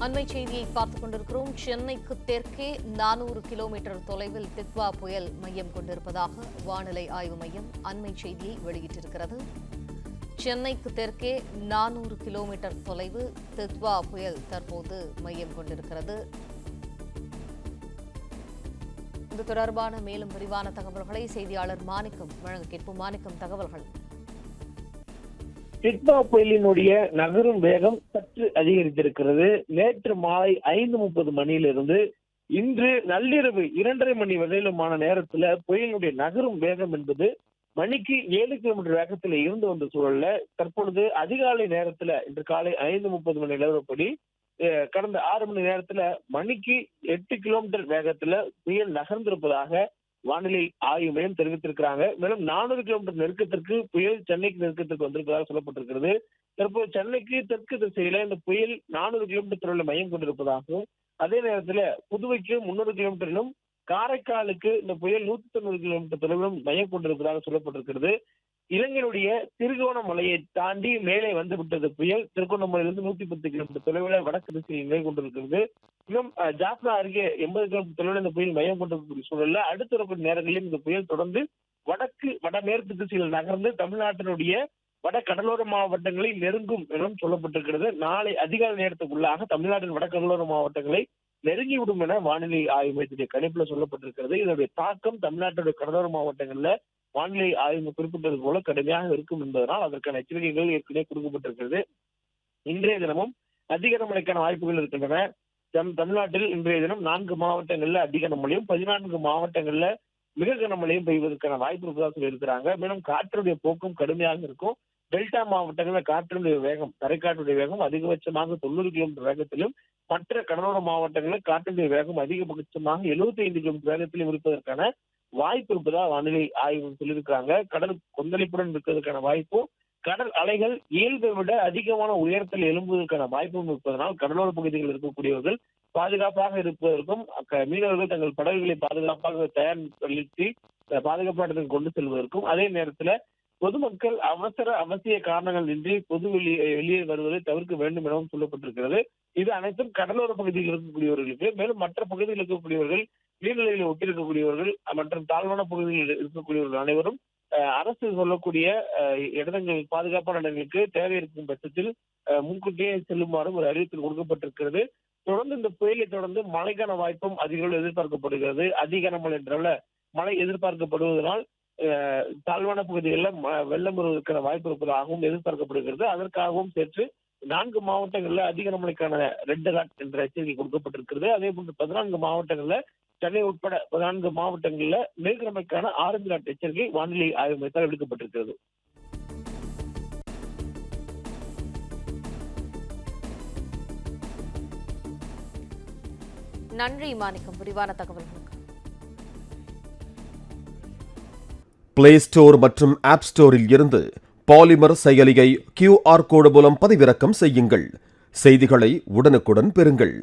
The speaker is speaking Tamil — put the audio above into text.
அண்மை செய்தியை பார்த்துக் கொண்டிருக்கிறோம். சென்னைக்கு தெற்கே நானூறு கிலோமீட்டர் தொலைவில் தித்வா புயல் மையம் கொண்டிருப்பதாக வானிலை ஆய்வு மையம் அண்மை செய்தியை வெளியிட்டிருக்கிறது. சென்னைக்கு தெற்கே நானூறு கிலோமீட்டர் தொலைவு தித்வா புயல் தற்போது மையம் கொண்டிருக்கிறது. இது தொடர்பான மேலும் விரிவான தகவல்களை செய்தியாளர் மாணிக்கம் வழங்க கேட்போம். மாணிக்கம் தகவல்கள். டிட்வா புயலினுடைய நகரும் வேகம் சற்று அதிகரித்திருக்கிறது. நேற்று மாலை ஐந்து முப்பது மணியிலிருந்து இன்று நள்ளிரவு இரண்டரை மணி வரையிலுமான நேரத்துல புயலினுடைய நகரும் வேகம் என்பது மணிக்கு ஏழு கிலோமீட்டர் வேகத்துல இருந்து வந்த சூழல்ல தற்பொழுது அதிகாலை நேரத்துல இன்று காலை ஐந்து முப்பது மணி நிலவரப்படி கடந்த ஆறு மணி நேரத்துல மணிக்கு எட்டு கிலோமீட்டர் வேகத்துல புயல் நகர்ந்திருப்பதாக வானிலை ஆய்வு மையம் தெரிவித்திருக்கிறாங்க. மேலும் நானூறு கிலோமீட்டர் நெருக்கத்திற்கு புயல் சென்னைக்கு நெருக்கத்திற்கு வந்திருப்பதாக சொல்லப்பட்டிருக்கிறது. தற்போது சென்னைக்கு தெற்கு திசையில இந்த புயல் நானூறு கிலோமீட்டர் தொலைவில் மையம் கொண்டிருப்பதாகவும் அதே நேரத்தில் புதுவைக்கு முன்னூறு கிலோமீட்டரிலும் காரைக்காலுக்கு இந்த புயல் நூத்தி தொண்ணூறு கிலோமீட்டர் தொலைவிலும் மையம் கொண்டிருப்பதாக சொல்லப்பட்டிருக்கிறது. இலங்கையினுடைய திருகோணமலையை தாண்டி மேலே வந்து விட்டது புயல். திருகோணமலையிலிருந்து நூத்தி பத்து கிலோமீட்டர் தொலைவில் வடக்கு திசையில் நிலை கொண்டிருக்கிறது. இன்னும் ஜாஃப்னா அருகே எண்பது கிலோமீட்டர் தொலைவில் இந்த புயல் மையம் கொண்டிருக்கக்கூடிய சூழல்ல அடுத்த ஒரு நேரங்களிலும் இந்த புயல் தொடர்ந்து வடக்கு வடமேற்கு திசையில் நகர்ந்து தமிழ்நாட்டினுடைய வட கடலோர மாவட்டங்களை நெருங்கும் எனவும் சொல்லப்பட்டிருக்கிறது. நாளை அதிகாலை நேரத்துக்குள்ளாக தமிழ்நாட்டின் வட கடலோர மாவட்டங்களை நெருங்கிவிடும் என வானிலை ஆய்வு மையத்துடைய கணிப்புல சொல்லப்பட்டிருக்கிறது. இதனுடைய தாக்கம் தமிழ்நாட்டுடைய கடலோர மாவட்டங்கள்ல வானிலை ஆய்வு குறிப்பிட்டது போல கடுமையாக இருக்கும் என்பதனால் அதற்கான எச்சரிக்கைகள் ஏற்கனவே கொடுக்கப்பட்டிருக்கிறது. இன்றைய தினமும் அதிக கனமழைக்கான வாய்ப்புகள் இருக்கின்றன. தம்- தமிழ்நாட்டில் இன்றைய தினம் நான்கு மாவட்டங்கள்ல அதிக கனமழையும் பதினான்கு மாவட்டங்கள்ல மிக கனமழையும் பெய்வதற்கான வாய்ப்பு இருப்பதாக சொல்லியிருக்கிறாங்க மேலும் காற்றுடைய போக்கும் கடுமையாக இருக்கும். டெல்டா மாவட்டங்களில் காற்றினுடைய வேகம் தரைக்காற்றுடைய வேகம் அதிகபட்சமாக தொண்ணூறு கிலோமீட்டர் வேகத்திலும் மற்ற கடலோர மாவட்டங்களில் காற்றினுடைய வேகம் அதிகபட்சமாக 75 ஐந்து கிலோமீட்டர் வேகத்திலும் இருப்பதற்கான வாய்ப்பு இருப்பதா வானிலை ஆய்வு சொல்லியிருக்கிறாங்க. கடல் கொந்தளிப்புடன் இருக்கிறதுக்கான வாய்ப்பும் கடல் அலைகள் இயல்பை விட அதிகமான உயரத்தில் எழும்புவதற்கான வாய்ப்பும் இருப்பதனால் கடலோர பகுதிகளில் இருக்கக்கூடியவர்கள் பாதுகாப்பாக இருப்பதற்கும் மீனவர்கள் தங்கள் படகுகளை பாதுகாப்பாக தயார் நிறுத்தி அஹ், கொண்டு செல்வதற்கும் அதே நேரத்தில் பொதுமக்கள் அவசர அவசிய காரணங்கள் இன்றி பொது வெளியே வெளியே வருவதை தவிர்க்க வேண்டும் எனவும் சொல்லப்பட்டிருக்கிறது. இது அனைத்தும் கடலோர பகுதியில் இருக்கக்கூடியவர்களுக்கு மேலும் மற்ற பகுதியில் இருக்கக்கூடியவர்கள் நீர்நிலைகளில் ஒட்டியிருக்கக்கூடியவர்கள் மற்றும் தாழ்வான பகுதிகளில் இருக்கக்கூடியவர்கள் அனைவரும் அரசு சொல்லக்கூடிய இடங்கள் பாதுகாப்பான இடங்களுக்கு தேவை இருக்கும் பட்சத்தில் முன்கூட்டியே செல்லுமாறும் ஒரு அறிவித்தல் கொடுக்கப்பட்டிருக்கிறது. தொடர்ந்து இந்த புயலை தொடர்ந்து மழைக்கான வாய்ப்பும் அதிக எதிர்பார்க்கப்படுகிறது. அதிக கனமழை என்றால மழை எதிர்பார்க்கப்படுவதனால் அஹ், தாழ்வான பகுதிகளில் ம- வெள்ளம் வருவதற்கான வாய்ப்பு இருப்பதாகவும் எதிர்பார்க்கப்படுகிறது. அதற்காகவும் சேர்த்து நான்கு மாவட்டங்கள்ல அதிக கனமழைக்கான ரெட் அலர்ட் என்ற எச்சரிக்கை கொடுக்கப்பட்டிருக்கிறது. அதே போன்று பதினான்கு மாவட்டங்கள்ல சென்னை உட்பட பதினான்கு மாவட்டங்கள்ல மேற்கிழமைக்கான ஆரஞ்சு அலர்ட் எச்சரிக்கை வானிலை ஆய்வு மையத்தால் விடுக்கப்பட்டிருக்கிறது. நன்றி மாணிக்கம். விரிவான தகவல்களுக்கு பிளே ஸ்டோர் மற்றும் ஆப் ஸ்டோரில் இருந்து பாலிமர் செயலியை கியூஆர் கோடு மூலம் பதிவிறக்கம் செய்யுங்கள். செய்திகளை உடனுக்குடன் பெறுங்கள்.